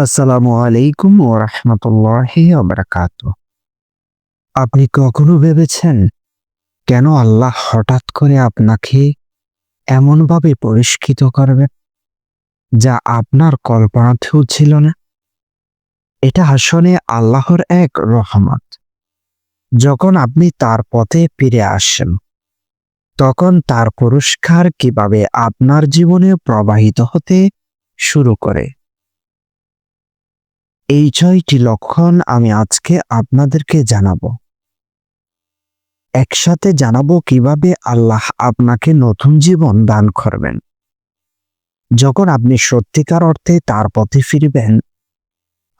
আসসালামু আলাইকুম ও রহমতুল্লাহি আবরাকাত আপনি কখনো ভেবেছেন কেন আল্লাহ হঠাৎ করে আপনাকে এমনভাবে পরিষ্কৃত করবে যা আপনার কল্পনাতেও ছিল না? এটা আসলে আল্লাহর এক রহমত। যখন আপনি তার পথে ফিরে আসেন, তখন তার পুরস্কার কীভাবে আপনার জীবনে প্রবাহিত হতে শুরু করে? এই ছয়টি লক্ষণ আমি আজকে আপনাদেরকে জানাব। একসাথে জানাব কীভাবে আল্লাহ আপনাকে নতুন জীবন দান করবেন। যখন আপনি সত্যিকার অর্থে তার পথে ফিরবেন,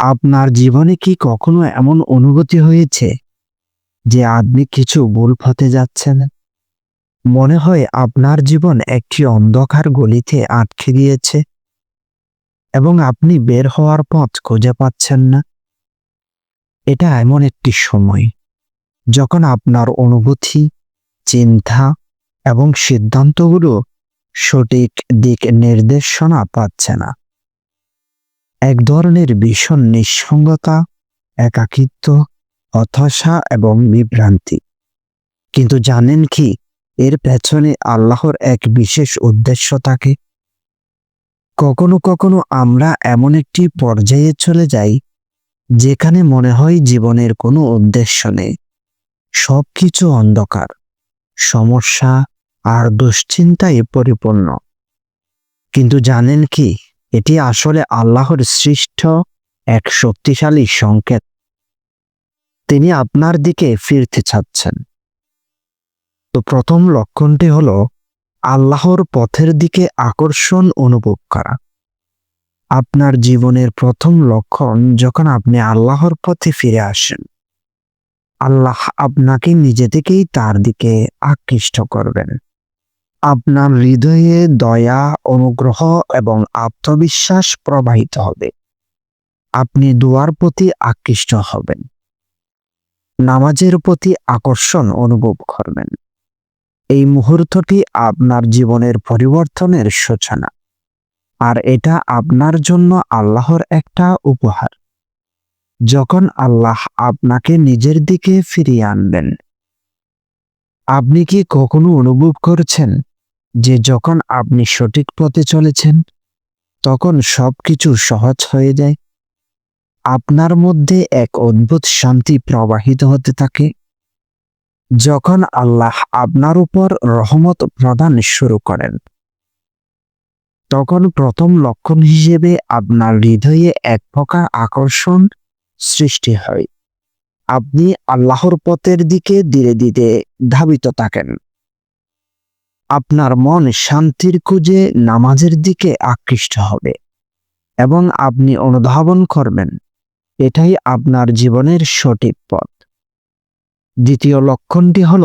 আপনার জীবনে কি কখনো এমন অনুভূতি হয়েছে যে আপনি কিছু ভুল পথে যাচ্ছেন? মনে হয় আপনার জীবন একটি অন্ধকার গলিতে আটকে গিয়েছে। এবং আপনি বের হওয়ার পথ খুঁজে পাচ্ছেন না। এটা এমন একটি সময় যখন আপনার অনুভূতি, চিন্তা এবং সিদ্ধান্তগুলো সঠিক দিক নির্দেশনা পাচ্ছে না। এক ধরনের ভীষণ নিঃসঙ্গতা, একাকিত্ব, হতাশা এবং বিভ্রান্তি। কিন্তু জানেন কি, এর পেছনে আল্লাহর এক বিশেষ উদ্দেশ্য থাকে। কখনো কখনো আমরা এমন একটি পর্যায়ে চলে যাই, যেখানে মনে হয় জীবনের কোনো উদ্দেশ্য নেই। সবকিছু অন্ধকার, সমস্যা আর দুশ্চিন্তায় পরিপূর্ণ। কিন্তু জানেন কি, এটি আসলে আল্লাহর সৃষ্ট এক শক্তিশালী সংকেত। তিনি আপনার দিকে ফিরতে চাচ্ছেন। তো প্রথম লক্ষণটি হলো আল্লাহর পথের দিকে আকর্ষণ অনুভব করা। আপনার জীবনের প্রথম লক্ষণ যখন আপনি আল্লাহর পথে ফিরে আসেন। আল্লাহ আপনাকে নিজে থেকেই তার দিকে আকৃষ্ট করবেন। আপনার হৃদয়ে দয়া, অনুগ্রহ এবং আত্মবিশ্বাস প্রবাহিত হবে। আপনি দুয়ার প্রতি আকৃষ্ট হবেন। নামাজের প্রতি আকর্ষণ অনুভব করবেন। এই মুহূর্তটি আপনার জীবনের পরিবর্তনের সূচনা। আর এটা আপনার জন্য আল্লাহর একটা উপহার। যখন আল্লাহ আপনাকে নিজের দিকে ফিরিয়ে আনবেন, আপনি কি কখনো অনুভব করছেন যে যখন আপনি সঠিক পথে চলেছেন, তখন সবকিছু সহজ হয়ে যায়? আপনার মধ্যে এক অদ্ভুত শান্তি প্রবাহিত হতে থাকে। যখন আল্লাহ আপনার উপর রহমত প্রদান শুরু করেন, তখন প্রথম লক্ষণ হিসেবে আপনার হৃদয়ে এক প্রকার আকর্ষণ সৃষ্টি হয়। আপনি আল্লাহর পথের দিকে ধীরে ধীরে ধাবিত থাকেন। আপনার মন শান্তির খুঁজে নামাজের দিকে আকৃষ্ট হবে এবং আপনি অনুধাবন করবেন, এটাই আপনার জীবনের সঠিক পথ। দ্বিতীয় লক্ষণটি হল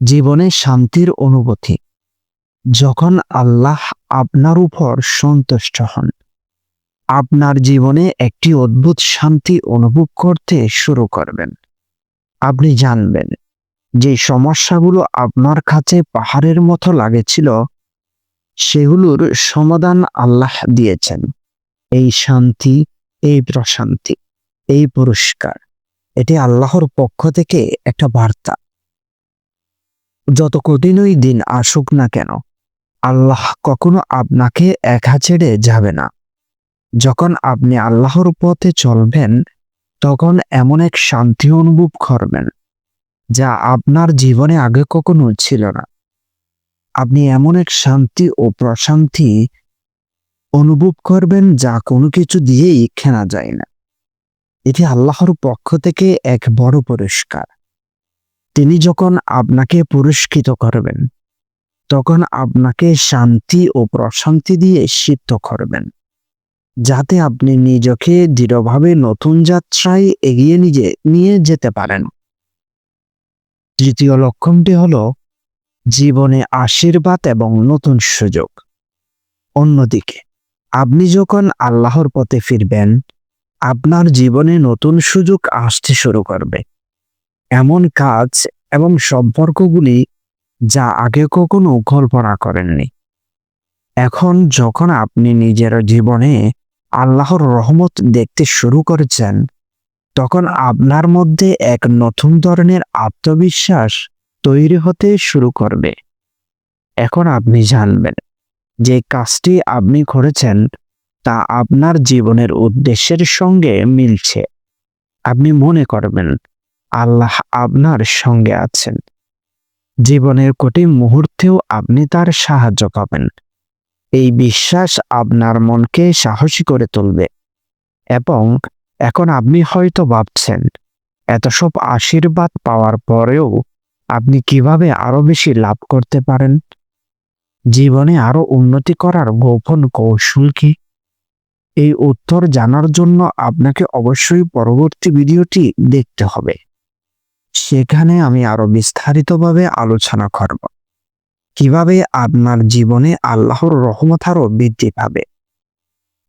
জীবনে শান্তির অনুভূতি। যখন আল্লাহ আপনার উপর সন্তুষ্ট হন, আপনার জীবনে একটি অদ্ভুত শান্তি অনুভব করতে শুরু করবেন। আপনি জানবেন, যে সমস্যাগুলো আপনার কাছে পাহাড়ের মতো লাগেছিল, সেগুলোর সমাধান আল্লাহ দিয়েছেন। এই শান্তি, এই প্রশান্তি, এই পুরস্কার। এটি আল্লাহর পক্ষ থেকে একটা বার্তা। যত কঠিনই দিন আসুক না কেন, আল্লাহ কখনো আপনাকে একা ছেড়ে যাবে না। যখন আপনি আল্লাহর পথে চলবেন, তখন এমন এক শান্তি অনুভব করবেন, যা আপনার জীবনে আগে কখনো ছিল না। আপনি এমন এক শান্তি ও প্রশান্তি অনুভব করবেন যা কোনো কিছু দিয়েই কেনা যায় না। এটি আল্লাহর পক্ষ থেকে এক বড় পুরস্কার। তিনি যখন আপনাকে পুরস্কৃত করবেন, তখন আপনাকে শান্তি ও প্রশান্তি দিয়ে সিদ্ধ করবেন, যাতে আপনি নিজকে দৃঢ়ভাবে নতুন যাত্রায় এগিয়ে নিজে নিয়ে যেতে পারেন। তৃতীয় লক্ষণটি হল জীবনে আশীর্বাদ এবং নতুন সুযোগ। অন্যদিকে, আপনি যখন আল্লাহর পথে ফিরবেন আপনার জীবনে নতুন সুযোগ আসতে শুরু করবে। এমন কাজ এবং সম্পর্কগুলি যা আগে কখনো কল্পনা করেননি। এখন যখন আপনি নিজের জীবনে আল্লাহর রহমত দেখতে শুরু করেছেন, তখন আপনার মধ্যে এক নতুন ধরনের আত্মবিশ্বাস তৈরি হতে শুরু করবে। এখন আপনি জানবেন যে কাজটি আপনি করেছেন তা আপনার জীবনের উদ্দেশ্যের সঙ্গে মিলছে। আপনি মনে করবেন, আল্লাহ আপনার সঙ্গে আছেন। জীবনের কঠিন মুহূর্তেও আপনি তার সাহায্য পাবেন। এই বিশ্বাস আপনার মনকে সাহসী করে তুলবে। এবং এখন আপনি হয়তো ভাবছেন, এত সব আশীর্বাদ পাওয়ার পরেও আপনি কীভাবে আরও বেশি লাভ করতে পারেন? জীবনে আরও উন্নতি করার গোপন কৌশল কি? এই উত্তর জানার জন্য আপনাকে অবশ্যই পরবর্তী ভিডিওটি দেখতে হবে। সেখানে আমি আরও বিস্তারিতভাবে আলোচনা করব। কীভাবে আপনার জীবনে আল্লাহর রহমত আরও বৃদ্ধি পাবে?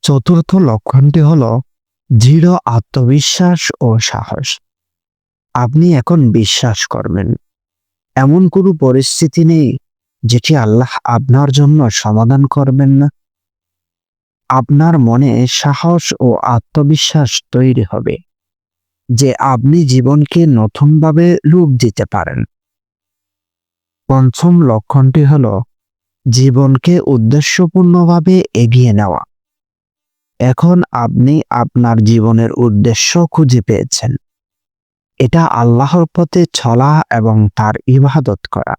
চতুর্থ লক্ষণটি হলো দৃঢ় আত্মবিশ্বাস ও সাহস। আপনি এখন বিশ্বাস করবেন। এমন কোনো পরিস্থিতি নেই যেটি আল্লাহ আপনার জন্য সমাধান করবেন না। আপনার মনে সাহস ও আত্মবিশ্বাস তৈরি হবে, যে আপনি জীবনকে নতুনভাবে রূপ দিতে পারেন। পঞ্চম লক্ষণটি হল জীবনকে উদ্দেশ্যপূর্ণভাবে এগিয়ে নেওয়া। এখন আপনি আপনার জীবনের উদ্দেশ্য খুঁজে পেয়েছেন। এটা আল্লাহর পথে ছলা এবং তার ইবাদত করা।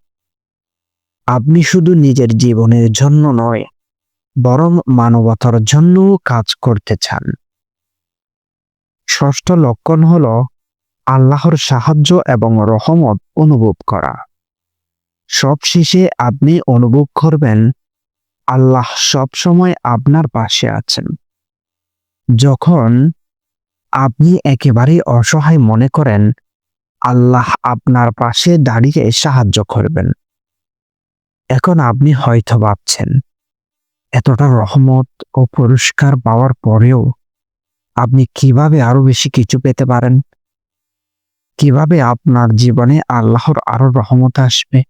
আপনি শুধু নিজের জীবনের জন্য নয় বরং মানবতার জন্য কাজ করতে চান। ষষ্ঠ লক্ষণ হল আল্লাহর সাহায্য এবং রহমত অনুভব করা। সবশেষে আপনি অনুভব করবেন, আল্লাহ সবসময় আপনার পাশে আছেন। যখন আপনি একেবারে অসহায় মনে করেন, আল্লাহ আপনার পাশে দাঁড়িয়ে সাহায্য করবেন। এখন আপনি হয়তো ভাবছেন এতটা রহমত ও পুরস্কার পাওয়ার পরেও আপনি কীভাবে আরও বেশি কিছু পেতে পারেন? কীভাবে আপনার জীবনে আল্লাহর আরও রহমত আসবে?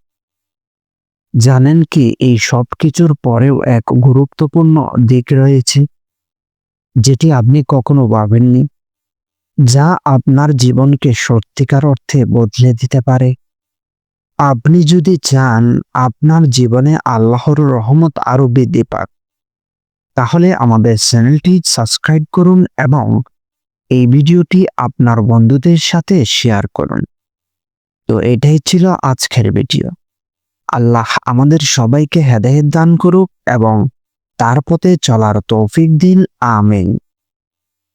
জানেন কি, এই সব কিছুর পরেও এক গুরুত্বপূর্ণ দিক রয়েছে, যেটি আপনি কখনো ভাবেননি, যা আপনার জীবনকে সত্যিকার অর্থে বদলে দিতে পারে। আপনি যদি চান আপনার জীবনে আল্লাহর রহমত আরও বৃদ্ধি পাক, তাহলে আমাদের চ্যানেলটি সাবস্ক্রাইব করুন এবং এই ভিডিওটি আপনার বন্ধুদের সাথে শেয়ার করুন। তো এটাই ছিল আজকের ভিডিও। আল্লাহ আমাদের সবাইকে হেদায়েত দান করুক এবং তার পথে চলার তৌফিক দিন। আমিন।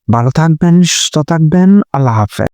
ভালো থাকবেন, সুস্থ থাকবেন। আল্লাহ হাফেজ।